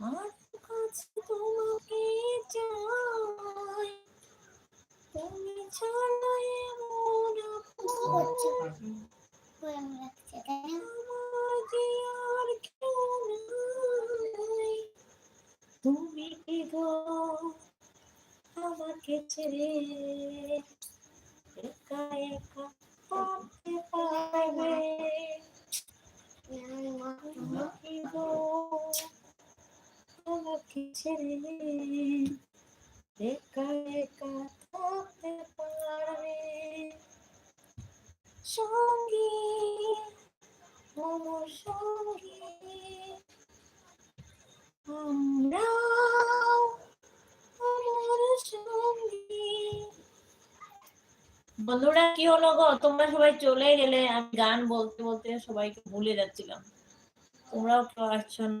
আমার কাছে তোমাকে চাই তুমি ছাড়াই মন তুমি কি গো আমাকে ছেড়ে একা একা পারতে পারবে তুমি কি গো ছেড়ে একা একা থাকতে পারবে সঙ্গী আমার সঙ্গী আমরাও আমার সঙ্গী বন্ধুরা, কি হলো গো? তোমরা সবাই চলে গেলে। আমি গান বলতে বলতে সবাইকে ভুলে যাচ্ছিলাম। তোমরাও কেউ আসছো না।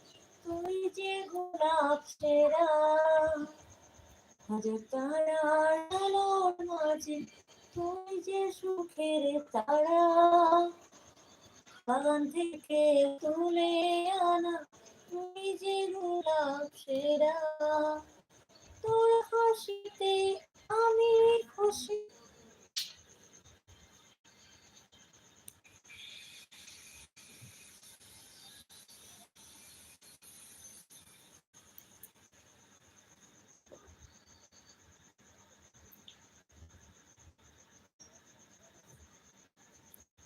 তুই যে গোলাপ সেরা, হাজার তারার আলোর মাঝে তুই যে সুখের তারা, বাগান থেকে তুলে আনা তুই যে গোলাপ সেরা। তোর হাসিতে আমি খুশি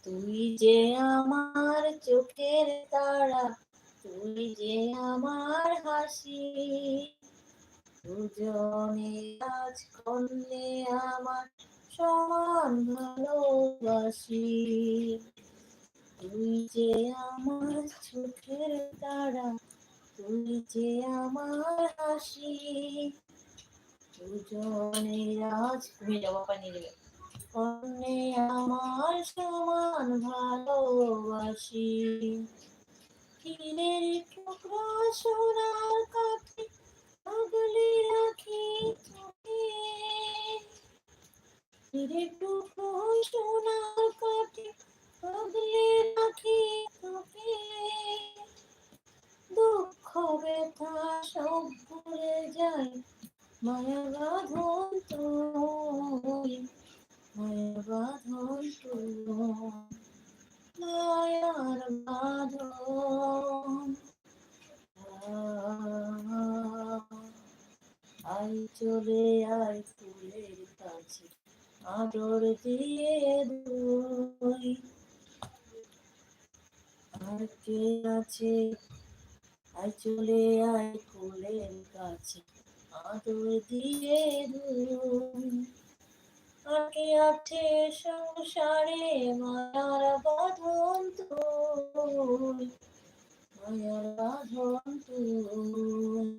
তুই যে আমার চোখের তারা, তুই যে আমার হাসি। দুজনে আজ করলে আমার সমান ভালোবাসি। তুই যে আমার চোখের তারা, তুই যে আমার হাসি। দুজনে আজ ঘুমিয়ে যাব পানি করলে আমার সমান ভালোবাসি। কিনের টুকরা সোনার কাঠে আগলে রাখি তোকে কিনের টুকরো সোনার কাঠে আগলে রাখি তোকে দুঃখ, ব্যথা সব ভুলে যায়, মায়া বাঁধন তুই মায়া বাঁধন মায়ার বাঁধন আই চলে আয় ফুলের কাছে আদর দিয়ে দুই আর কে আছে আই চলে আয় ফুলের কাছে আদর দিয়ে দুই আগে আছে সংসারে মায়ার বাঁধন তুই। মায়ার বাঁধন তুই।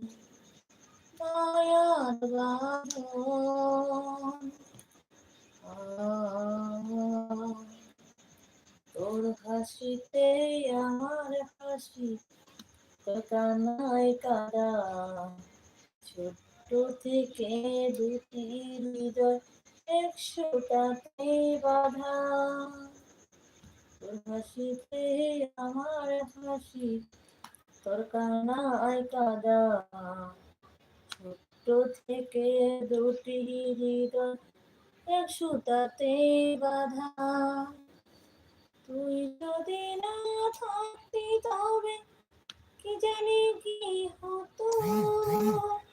মায়ার বাঁধন তোর হাসিতে আমার হাসি তোর কান্নায় কাদা। ছোট্ট থেকে দুটি হৃদয় সুতাতে বাধা হাসিতে আমার ভাসি তোর কান্নায় কাদা ছোট্ট থেকে দুটি হৃদয় এক সুতাতে বাধা। তুই যদি না থাকতি তবে কি জানি কি হতো? হ্যাঁ,